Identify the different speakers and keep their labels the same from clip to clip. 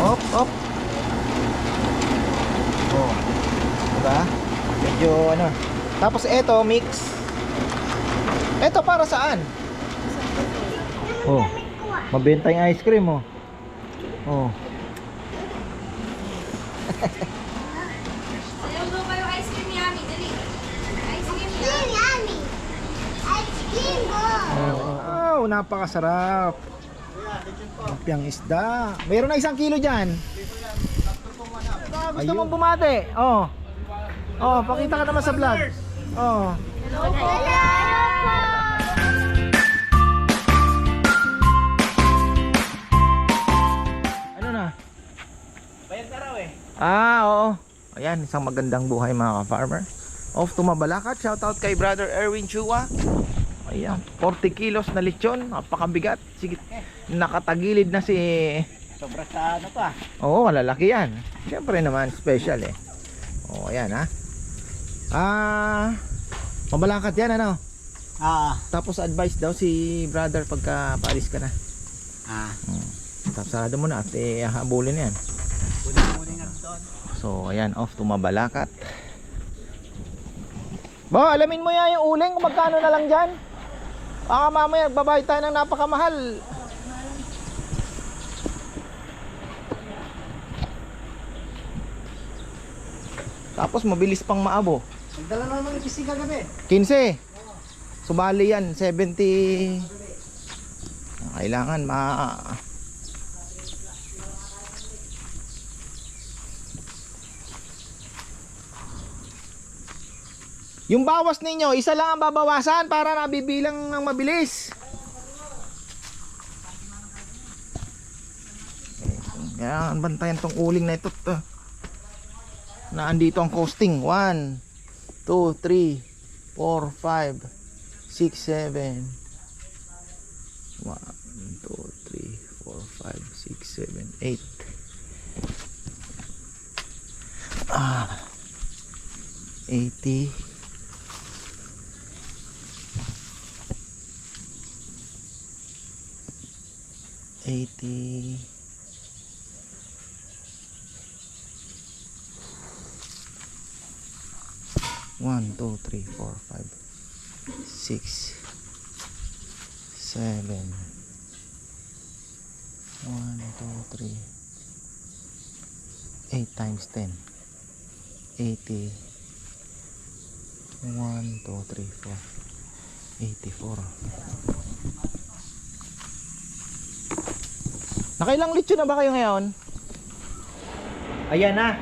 Speaker 1: Op, op. Oh. Diba? Medyo ano. Tapos ito, mix. Ito para saan? Oh. Mabenta yung ice cream, oh. Oh.
Speaker 2: Ayaw mo kayo ice cream yummy, dali. Ice cream yummy.
Speaker 3: Ice cream mo!
Speaker 1: Wow, napakasarap. Lumpiang isda. Mayroon na isang kilo dyan. Ah, gusto mong bumate? Oh. Oh, pakita ka naman sa vlog. Oh. Ano na?
Speaker 4: Bayad na raw eh.
Speaker 1: Ah, oo. Ayan, isang magandang buhay mga ka-farmer. Off to Mabalacat. Shoutout kay brother Erwin Chua. Ayan, 40 kilos na lechon. Napakabigat. Sige, nakatagilid na si...
Speaker 4: Sobra sa ano to ah.
Speaker 1: Oo, malalaki yan. Siyempre naman, special eh. Oo, ayan ha. Ah, Mabalacat yan ano.
Speaker 4: Ah.
Speaker 1: Tapos advice daw si brother pagka paalis ka na.
Speaker 4: Ah.
Speaker 1: Tapos sarado mo na at eh, habulin yan.
Speaker 4: Doon.
Speaker 1: So, ayan, off to Mabalacat. Ba, alamin mo yan yung uling kung magkano na lang dyan. Baka mamaya babayad tayo ng napakamahal. Tapos mabilis pang maabo.
Speaker 4: Nagdala na naman yung pising kagabi.
Speaker 1: 15. Subali yan, 70. Kailangan ma... Yung bawas ninyo, isa lang ang babawasan para nabibilang ng mabilis. Kaya bantayan tong uling na ito. to. Na andito ang costing. 1, 2, 3, 4, 5, 6, 7 1, 2, 3, 4, 5, 6, 7, 8 Ah 80 80 One, two, three, four, five, six, seven. One, two, three. Eight times ten. Eighty. One, two, three, four. Eighty-four. Nakailang litso na ba kayo ngayon? Ayan na.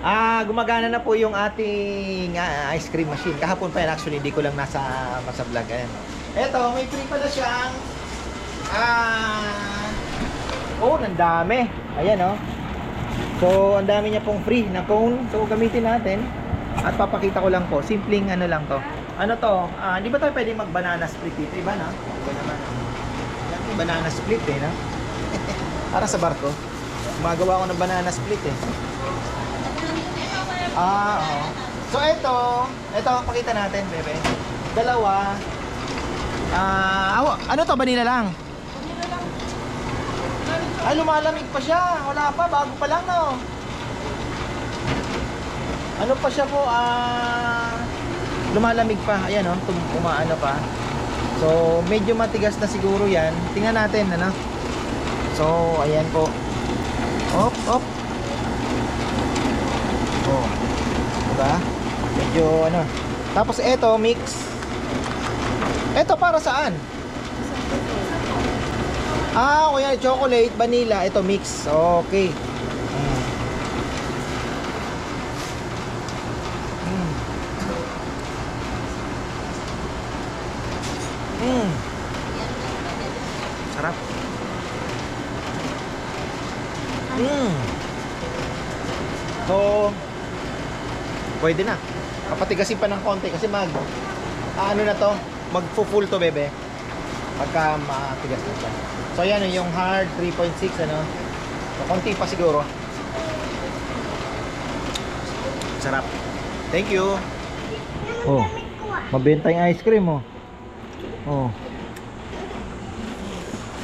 Speaker 1: Ah, gumagana na po yung ating ah, ice cream machine. Kahapon pa yan actually, hindi ko lang nasa nasa vlog ayan. Eto, may free pala siyang ah Oh, ang dami. Ayan oh. So, ang dami niya pong free na cone. So, gamitin natin. At papakita ko lang po, simpleng ano lang to. Ano to? Ah, hindi ba tayo pwede mag banana split dito? Iba na? Iba naman. Yan, banana split eh, no? Para sa barko. Gumagawa ko ng banana split eh. Ah, oo. So ito, ito pakita natin, bebe. Dalawa. Ah, awa, ano to banila lang? Ay, lumalamig pa siya. Wala pa, bago pa lang, no? Ano pa siya po, ah... lumalamig pa. Ayan, no? Tum umaano pa. So, medyo matigas na siguro yan. Tingnan natin, ano? So, ayan po. Op, op. Oh. Diba? Medyo ano. Tapos ito, mix. Ito para saan? Ah, kuya, chocolate, vanilla, ito mix. Okay. Mm. Mm. Mm. Sarap. Mm. So, pwede na. Papatigasin pa ng konti kasi mag ano na to, magfo-full to bebe. Pagka matigas na. So yan yung hard 3.6 ano. So, konti pa siguro. Sarap. Thank you. Oh. Mabenta yung ice cream oh. Oh.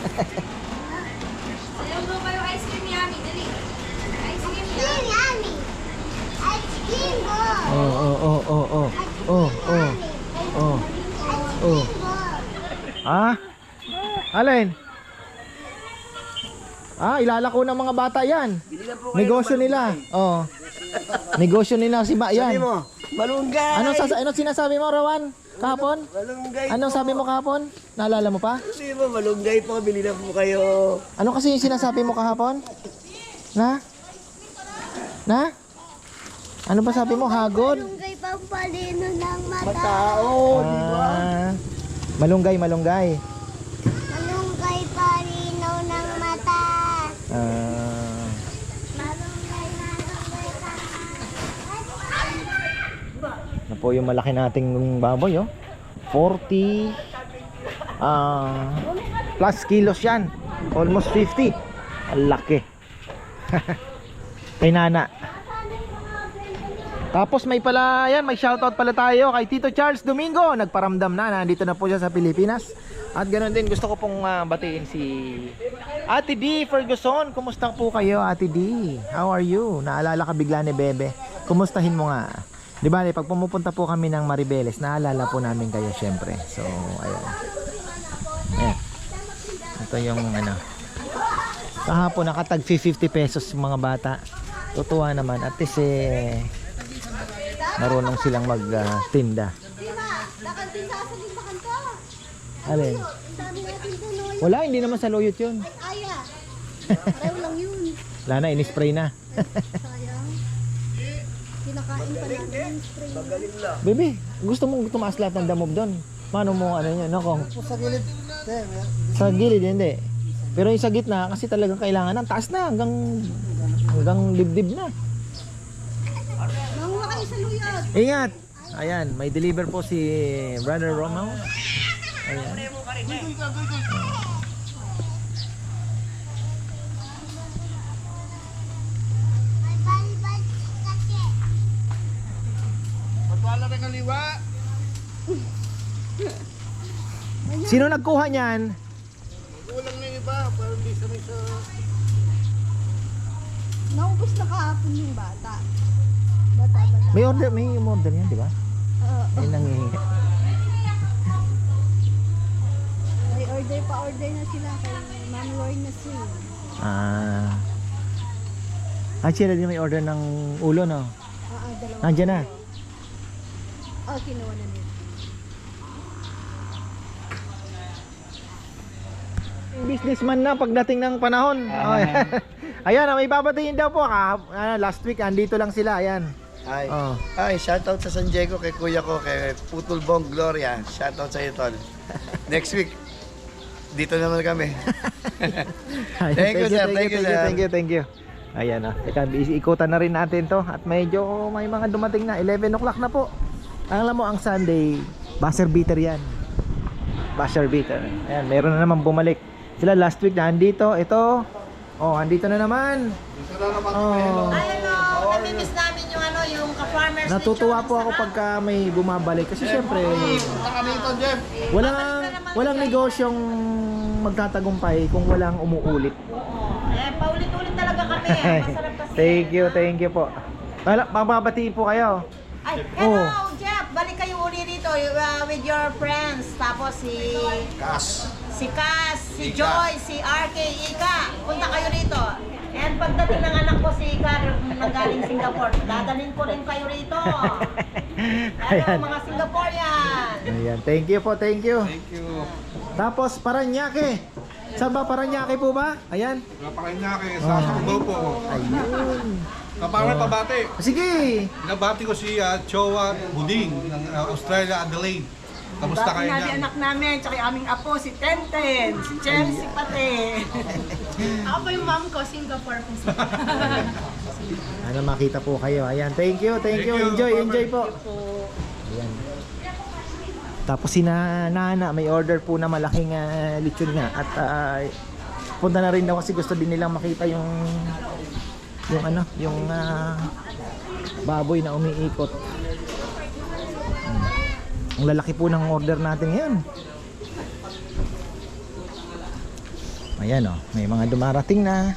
Speaker 2: Oh, oh, oh. Oh, oh. Oh. Oh.
Speaker 1: Ha? Alin? Ah, ilalako ng mga bata yan. Negosyo nila. Oh. Negosyo nila si Ba yan.
Speaker 4: Sabi.
Speaker 1: Ano sa ano sinasabi mo, Rowan? Kahapon?
Speaker 4: Malunggay
Speaker 1: Anong sabi mo kahapon? Naalala mo pa?
Speaker 4: Sabi mo, malunggay po. Bili na po kayo.
Speaker 1: Ano kasi yung sinasabi mo kahapon? Na? Na? Ano ba sabi mo? Hagod?
Speaker 3: Malunggay pang palino ng mata.
Speaker 4: Matao, di ba?
Speaker 1: Ah, malunggay, malunggay.
Speaker 3: Malunggay palino ng mata.
Speaker 1: Ah,
Speaker 3: Malunggay, malunggay ka.
Speaker 1: na po yung malaki nating baboy, oh. 40 ah plus kilos yan. Almost 50. Ang laki. Kay Nana. Tapos may pala, yan, may shoutout pala tayo kay Tito Charles Domingo. Nagparamdam na, nandito na po siya sa Pilipinas. At ganoon din, gusto ko pong ah, batiin si Ate D Ferguson. Kumusta po kayo, Ate D? How are you? Naalala ka bigla ni Bebe. Kumustahin mo nga. Di ba, pag pumupunta po kami ng Maribeles, naalala po namin kayo syempre. So, ayun. Ayan. Ito yung ano. Kahapon nakatag 50 pesos mga bata. Tutuwa naman. At least eh, marunong silang magtinda.
Speaker 3: Kanto.
Speaker 1: Alin? Wala, hindi naman sa loyot yun.
Speaker 3: Aya. Pareho lang yun.
Speaker 1: Wala na, in-spray na.
Speaker 3: Sayang. Kinakain pa natin yung spray.
Speaker 1: Bebe, gusto mong tumaas lahat ng damob doon. Paano mo ano yun, no? Kung
Speaker 4: Sa gilid.
Speaker 1: sa gilid, hindi. Pero yung sa gitna, kasi talagang kailangan ng taas na, hanggang, hanggang dibdib na.
Speaker 3: Manguha kayo sa luyot.
Speaker 1: Ingat! Ayan, may deliver po si Brother Romeo. Ayan.
Speaker 3: May.
Speaker 1: Sino nagkuha niyan?
Speaker 4: Kulang na iba, parang di sanay sa...
Speaker 3: Naubos na kahapon yung bata.
Speaker 1: May order, may order yan, di ba?
Speaker 3: Oo.
Speaker 1: May nangihingi.
Speaker 3: may order pa order na sila kay Ma'am Lorna Sue.
Speaker 1: Ah. Ah, sila din may order ng ulo, no?
Speaker 3: Oo, dalawa.
Speaker 1: Nandiyan na.
Speaker 3: Oh, kinuha na nila.
Speaker 1: Businessman na pagdating ng panahon. Oh, ayan. ayan, ah, may babatiin daw po. Ah, ah, last week, andito lang sila. Ayan.
Speaker 5: Ay,
Speaker 1: Oh.
Speaker 5: ay, shoutout sa San Diego kay kuya ko, kay Putol Bong Gloria. Shoutout sa iyo, tol. Next week, dito naman kami. Thank you, sir. Thank you, sir.
Speaker 1: Thank you, thank you. Ayan na. Teka, ikutan na rin natin to. At medyo may mga dumating na. 11 o'clock na po. Alam mo, ang Sunday, buzzer beater yan. Buzzer beater. Ayan, meron na naman bumalik. Sila last week na andito. Ito. Oh, andito na naman. Oh.
Speaker 2: Hello, namimiss namin yung ka-farmers
Speaker 1: Natutuwa po ako pagka may bumabalik kasi syempre
Speaker 4: Punta ito, Jeff.
Speaker 1: walang walang negosyong magtatagumpay kung walang umuulit.
Speaker 2: Eh, paulit-ulit talaga kami. eh. Masarap kasi.
Speaker 1: thank you, thank you po. Wala, mababatiin po kayo.
Speaker 2: Ay,
Speaker 1: Oh.
Speaker 2: hello, Jeff. Balik kayo uli dito uh, with your friends. Tapos si...
Speaker 4: Kas.
Speaker 2: Si Cass, si Joy, si RK, Ika. Punta kayo rito. And pagdating ng anak ko si Ika na galing Singapore, dadalhin ko rin kayo rito. Hello,
Speaker 1: Ayan.
Speaker 2: mga Singaporean.
Speaker 1: Ayan, thank you po, thank you.
Speaker 4: Thank you.
Speaker 1: Tapos Paranaque. Saan ba Paranaque po ba? Ayan.
Speaker 6: Napakanyake sa Sumbaw po.
Speaker 1: Ayun.
Speaker 6: Kapara pabati.
Speaker 1: Sige.
Speaker 6: Nabati ko si uh, Chowa Buding ng uh, Australia, Adelaide. Kamusta kayo
Speaker 7: namin
Speaker 6: niyan?
Speaker 7: anak namin, tsaka yung aming apo, si Tenten, si Chelsea pati. Ako po yung mom ko, Singapore po siya.
Speaker 1: Ano makita po kayo. Ayan, thank you, thank you.
Speaker 6: Thank you,
Speaker 1: Enjoy, enjoy po. Ayan. Tapos si na- Nana, may order po na malaking uh, lechon nga. At ah, punta na rin daw kasi gusto din nilang makita yung yung ano, yung ah, baboy na umiikot. Ang lalaki po ng order natin ngayon. ayan oh, may mga dumarating na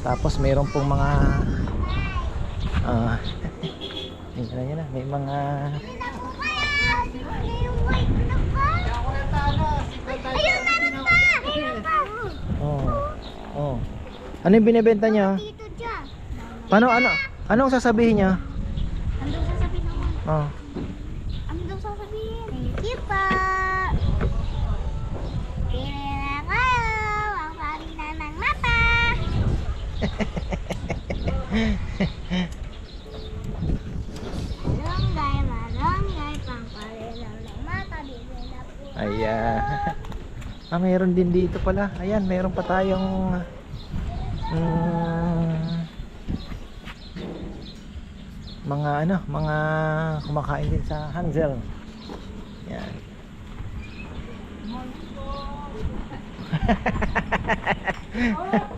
Speaker 1: tapos mayroon pong mga uh, ayan, ayan na, may mga ayun meron pa oh, oh. ano yung binibenta niya? paano ano anong sasabihin niya?
Speaker 3: anong sasabihin naman?
Speaker 1: oh
Speaker 3: Malunggay, malunggay. Pangpalitan ng mata. Bibili na po.
Speaker 1: Ayan. Ah, mayroon din dito pala. Ayan, mayroon pa tayong mm, mga ano, mga kumakain din sa Hansel. Yan. oh,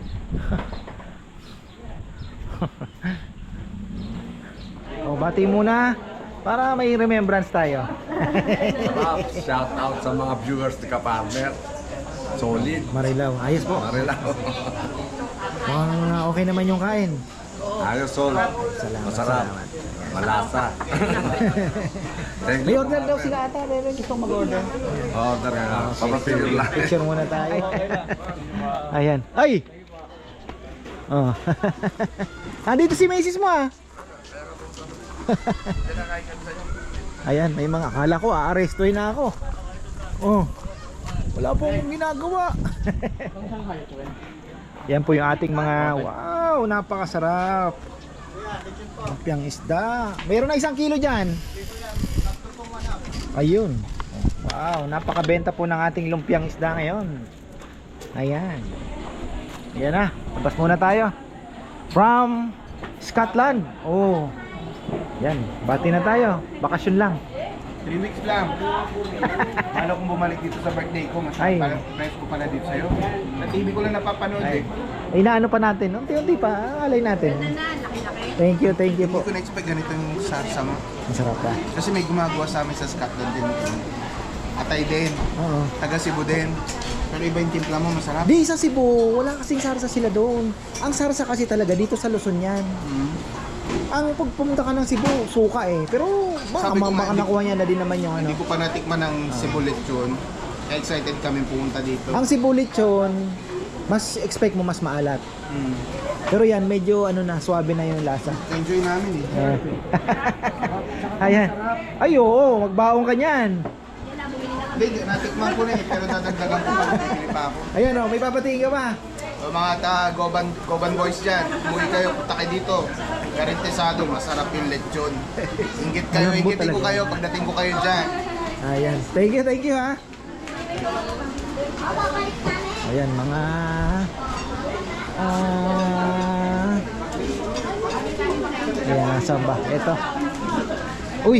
Speaker 1: bati muna para may remembrance tayo.
Speaker 8: Shout out sa mga viewers ni Kapartner. Solid.
Speaker 1: Marilaw, ayos po.
Speaker 8: Marilaw.
Speaker 1: Mukhang uh, okay naman yung kain.
Speaker 8: Ayos, Sol.
Speaker 1: Salamat,
Speaker 8: Masarap.
Speaker 1: salamat.
Speaker 8: Malasa.
Speaker 1: May order daw sila ata, pero gusto mag-order.
Speaker 8: Order nga. Papapigil lang.
Speaker 1: Picture muna tayo. Ayan. Ay! Oh. Andito si Macy's mo ah. Ayan, may mga akala ko aarestuhin na ako. Oh. Wala po akong ginagawa. Yan po yung ating mga wow, napakasarap. Lumpiang isda. Mayroon na isang kilo dyan. Ayun. Wow, napakabenta po ng ating lumpiang isda ngayon. Ayan. Ayan na, labas muna tayo. From Scotland. Oh. Yan, bati na tayo. Bakasyon lang.
Speaker 4: 3 weeks lang. Paano kung bumalik dito sa birthday ko? Mas
Speaker 1: Ay.
Speaker 4: parang friends ko pala dito sa'yo. Sa TV ko lang napapanood eh.
Speaker 1: Ay, naano pa natin. Unti-unti pa, alay natin. Thank you, thank you
Speaker 4: Hindi
Speaker 1: po.
Speaker 4: ko na-expect ganito yung sarsa mo.
Speaker 1: Masarap pa.
Speaker 4: Kasi may gumagawa sa amin sa Scotland din. Atay din.
Speaker 1: Oo.
Speaker 4: Taga Cebu din. Pero iba yung timpla mo, masarap.
Speaker 1: Di sa Cebu, wala kasing sarsa sila doon. Ang sarsa kasi talaga dito sa Luzon yan.
Speaker 4: Mm.
Speaker 1: Ang pag pumunta ka ng Cebu, suka eh. Pero baka,
Speaker 4: Sabi ko nga, hindi-
Speaker 1: nakuha niya na din naman yung ano.
Speaker 4: Hindi ko pa natikman ng Cebu lechon. Kaya excited kami pumunta dito.
Speaker 1: Ang Cebu lechon, mas expect mo mas maalat.
Speaker 4: Mm.
Speaker 1: Pero yan, medyo ano na, swabe na yung lasa.
Speaker 4: Enjoy namin eh.
Speaker 1: Ayan. Ay, oo, magbaong ka niyan.
Speaker 4: Hindi, natikman ko na eh. Pero dadagdagan ko pa. Bibili pa ako.
Speaker 1: Ayun oh, may papatingin ka pa.
Speaker 4: O mga ta Goban, Goban boys dyan, umuwi kayo, punta kayo dito. Garantisado, masarap yung lechon. Ingit kayo,
Speaker 1: Malambot
Speaker 4: ingitin ko
Speaker 1: talaga.
Speaker 4: kayo pagdating ko kayo dyan.
Speaker 1: Ayan. Thank you, thank you ha. Ayan, mga ah Ayan, nasaan ba? Ito. Uy!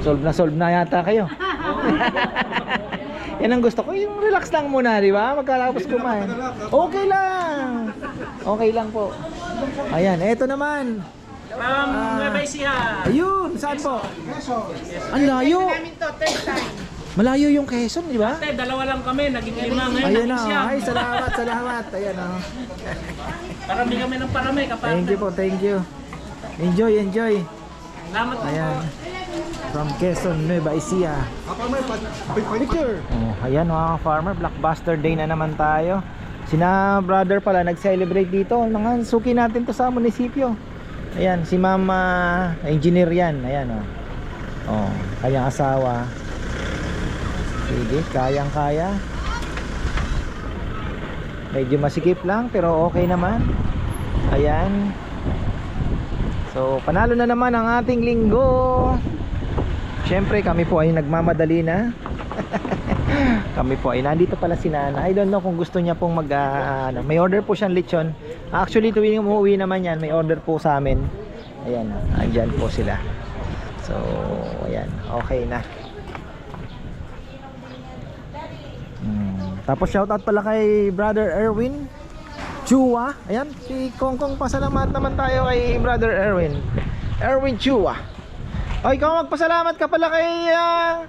Speaker 1: Solve na solve na yata kayo. Yan ang gusto ko. Yung relax lang muna, di ba? Magkalapos kumain. Okay lang. Okay lang po. Ayan, eto naman.
Speaker 9: From Nueva Ecija.
Speaker 1: Ayun, saan po? Ang layo.
Speaker 9: Namin to, third time.
Speaker 1: Malayo yung Quezon, di ba?
Speaker 9: Ate, dalawa lang kami, naging lima ngayon.
Speaker 1: Ayun na.
Speaker 9: naging siyam.
Speaker 1: Ay, salamat, salamat. Ayan oh.
Speaker 9: Parami kami ng parami, kapatid.
Speaker 1: Thank you po, thank you. Enjoy, enjoy.
Speaker 9: Salamat po.
Speaker 1: Ayan. From Quezon, Nueva Ecija. Picture. Oh, ayan mga farmer, Blockbuster Day na naman tayo. Sina brother pala nag-celebrate dito. Mga suki natin to sa munisipyo. Ayan, si mama, engineer yan. Ayan oh. Oh, kanyang asawa. Sige, kayang-kaya. Medyo masikip lang pero okay naman. Ayan. So, panalo na naman ang ating linggo. Siyempre, kami po ay nagmamadali na. kami po ay nandito pala si Nana. I don't know kung gusto niya pong mag ah, ano, may order po siyang lechon. Actually, tuwing umuwi naman yan, may order po sa amin. Ayan, andyan po sila. So, ayan, okay na. Hmm. Tapos shoutout pala kay Brother Erwin Chua. Ayan, si Kongkong pasalamat naman tayo kay Brother Erwin. Erwin Chua. O, ikaw magpasalamat ka pala kay ah,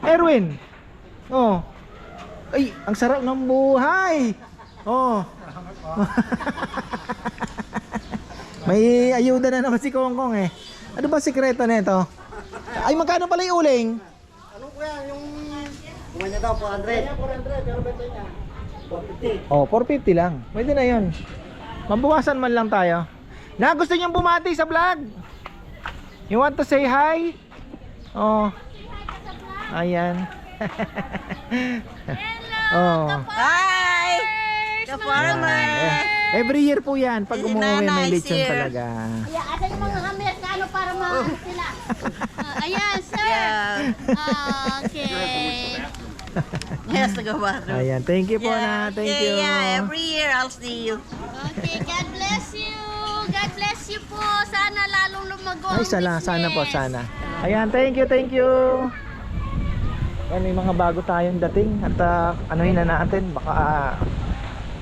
Speaker 1: Erwin. Oh. Ay, ang sarap ng buhay. Oh. May ayuda na naman si Kongkong eh. Ano ba sikreto nito? Ay, magkano pala yung uling? Oh, 450 lang. Pwede na 'yon. Mabawasan man lang tayo. Na gusto niyong bumati sa vlog? You want to say hi? Oh. Ayan. oh.
Speaker 2: Hi! The farmer!
Speaker 1: Eh, Every year po 'yan pag umuwi may
Speaker 2: Nanay
Speaker 1: lechon
Speaker 2: here.
Speaker 1: talaga.
Speaker 3: Kaya asa yung mga Amerikano para maano sila. Ah, ayan, sir.
Speaker 2: Yeah.
Speaker 3: Okay.
Speaker 2: Yes, the farmer.
Speaker 1: Ayan, thank you po na. Thank
Speaker 2: yeah,
Speaker 1: you.
Speaker 2: Yeah, every year I'll see you.
Speaker 3: Okay, God bless you. God bless you po. Sana lalong lumago ang
Speaker 1: Ay, sana, sana po,
Speaker 3: business.
Speaker 1: sana. Ayan, thank you, thank you. Ayan, may mga bago tayong dating at uh, anuhin na natin, baka ah,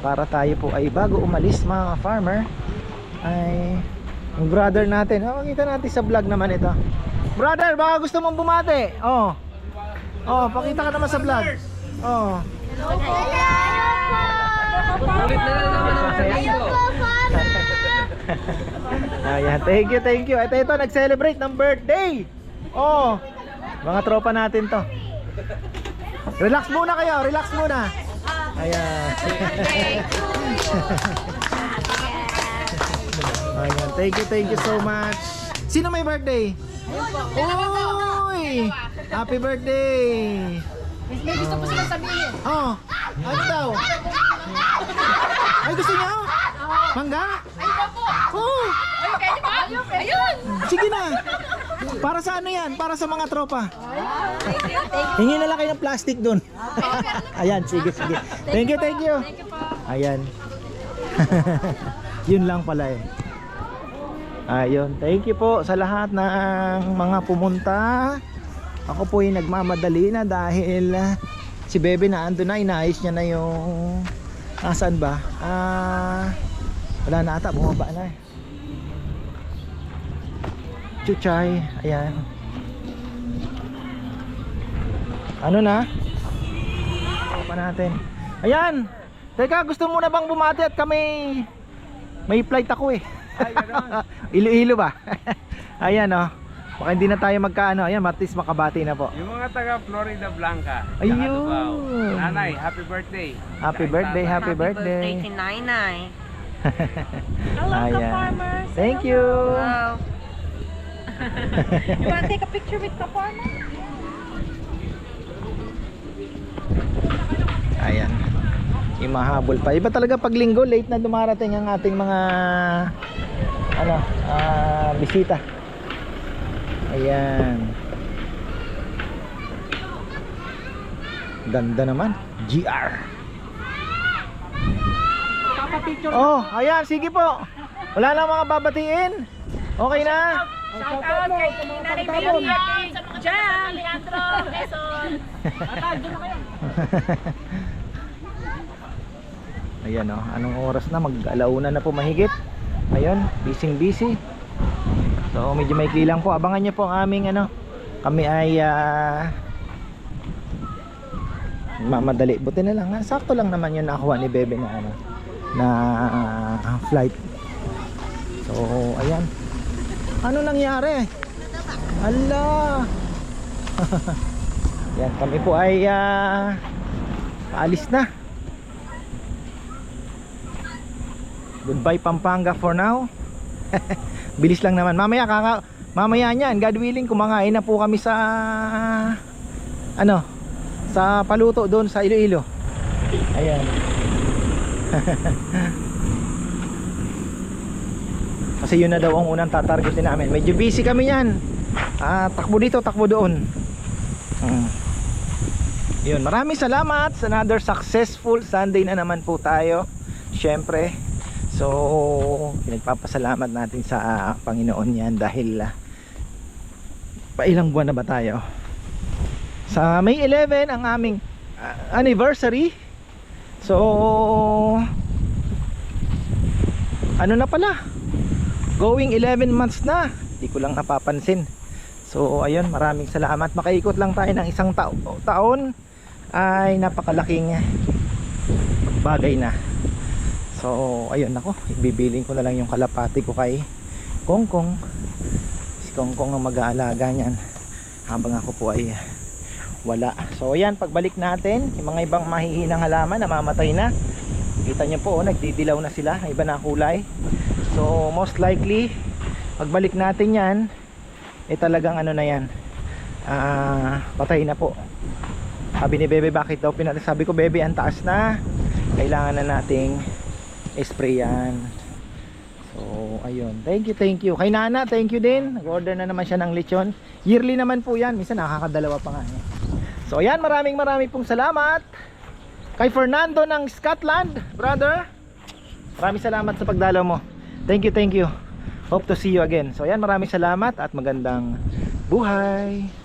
Speaker 1: para tayo po ay bago umalis mga farmer ay yung brother natin, oh, makita natin sa vlog naman ito. Brother, baka gusto mong bumati. Oh. Oh, pakita ka naman sa vlog. Oh. Ayan, thank you, thank you. Ito, ito, nag-celebrate ng birthday. Oh, mga tropa natin to. Relax muna kayo, relax muna. Ayan. Ayan, thank you, thank you so much. Sino may birthday? Uy! Happy birthday!
Speaker 7: May gusto po sila sabihin.
Speaker 1: Oh, ano daw? Ay, gusto? Oh,
Speaker 7: Ay, pwede ba? Ayun!
Speaker 1: sige na. Para sa ano yan? Para sa mga tropa. Hingi na lang kayo ng plastic doon. Ayan, sige, sige. Thank you, thank you. Ayan. Yun lang pala eh. Ayun, thank you po sa lahat ng mga pumunta. Ako po yung nagmamadali na dahil ah, si Bebe na ando na, inaayos niya na yung nasaan ba? Ah, wala na ata, bumaba na eh. Chuchay, ayan. Ano na? Pa natin? Ayan! Teka, gusto mo na bang bumati at kami may flight ako eh. Iloilo ba? Ayan oh. Baka hindi na tayo magkaano. Ayan, matis makabati na po.
Speaker 9: Yung mga taga Florida Blanca.
Speaker 1: Ayun.
Speaker 9: Nanay, happy birthday.
Speaker 1: Happy birthday, happy birthday.
Speaker 2: to Nainay.
Speaker 1: Ayan. Thank you.
Speaker 2: Wow.
Speaker 7: You want to take a picture with the farmer?
Speaker 1: Ayan. Yung mahabol pa. Iba talaga pag linggo, late na dumarating ang ating mga ano, ah, bisita. Ayan. Ganda naman. GR. Oh, ayan, sige po. Wala na mga babatiin. Okay na?
Speaker 7: Shout out kay Nanay Baby, kay Jam, Leandro, Quezon. Atag, doon na kayo.
Speaker 1: Ayan oh, anong oras na? Mag-alauna na po mahigit. Ayun, busy busy. So medyo may kilang po. Abangan niyo po ang aming ano. Kami ay ah, mamadali. Buti na lang. Sakto lang naman yung nakuha ni Bebe na ano na flight. So ayan. Ano nangyari? Ala. Yan, kami po ay ah, paalis na. Goodbye Pampanga for now. Bilis lang naman. Mamaya kaka mamaya niyan, God willing kumangain na po kami sa ano, sa paluto doon sa Iloilo. Ayan. Kasi yun na daw ang unang tatargetin namin. Medyo busy kami niyan. Ah, takbo dito, takbo doon. Hmm. Yun, maraming salamat sa another successful Sunday na naman po tayo. Syempre, So, pinagpapasalamat natin sa ah, Panginoon yan dahil uh, pailang buwan na ba tayo? Sa May 11 ang aming ah, anniversary. So, ano na pala? Going 11 months na. Hindi ko lang napapansin. So, ayun, maraming salamat. Makaikot lang tayo ng isang tao taon ay napakalaking bagay na. So, ayun ako, ibibiling ko na lang yung kalapati ko kay Kongkong. Si Kongkong ang mag-aalaga niyan habang ako po ay wala. So ayan, pagbalik natin, yung mga ibang mahihinang halaman namamatay na. Kita niyo po, oh, nagdidilaw na sila, iba na kulay. So most likely, pagbalik natin yan, eh talagang ano na yan, ah, patay na po. Sabi ni Bebe, bakit daw pinatay? Sabi ko, Bebe, ang taas na. Kailangan na nating sprayan. So, ayun. Thank you, thank you. Kay Nana, thank you din. Nag-order na naman siya ng lechon. Yearly naman po yan. Minsan nakakadalawa pa nga niya. So, ayan. Maraming maraming pong salamat. Kay Fernando ng Scotland, brother. Maraming salamat sa pagdalaw mo. Thank you, thank you. Hope to see you again. So, ayan. Maraming salamat at magandang buhay.